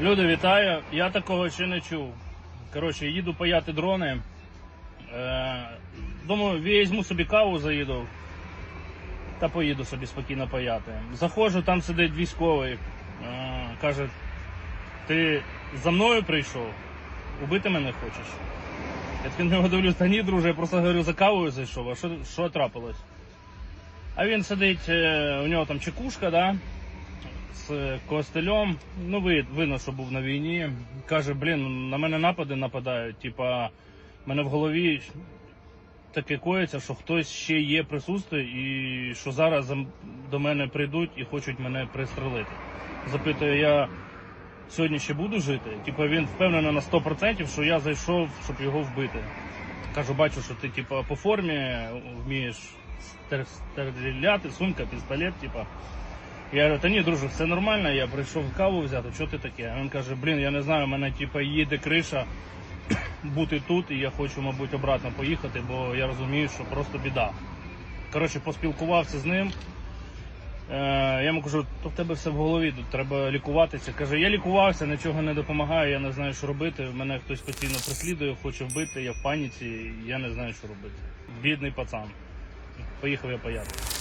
Люди, вітаю. Я такого ще не чув. Коротше, їду паяти дрони. Е, думаю, візьму собі каву, заїду. Та поїду собі спокійно паяти. Заходжу, там сидить військовий. Е, каже, ти за мною прийшов? Убити мене хочеш? Я такий на нього дивлюсь, та ні, друже, я просто говорю, за кавою зайшов, а що, що трапилось? А він сидить, е, у нього там чекушка, да? З костелем. Ну, ви- видно, що був на війні. Каже, блін, на мене напади нападають. Типа, мене в голові таке коїться, що хтось ще є присутствує і що зараз до мене прийдуть і хочуть мене пристрелити. Запитую, я сьогодні ще буду жити? Типа він впевнений на 100%, що я зайшов, щоб його вбити. Кажу, бачу, що ти типа по формі вмієш стріляти, сумка, пістолет, типа. Я говорю, та ні, друже, все нормально, я прийшов каву взяти, що ти таке? Він каже, блін, я не знаю, у мене типа їде криша бути тут, і я хочу, мабуть, обратно поїхати, бо я розумію, що просто біда. Коротше, поспілкувався з ним. Е, я йому кажу, то в тебе все в голові, тут треба лікуватися. Каже, я лікувався, нічого не допомагає, я не знаю, що робити. Мене хтось постійно преслідує, хоче вбити, я в паніці, я не знаю, що робити. Бідний пацан. Поїхав я паяти.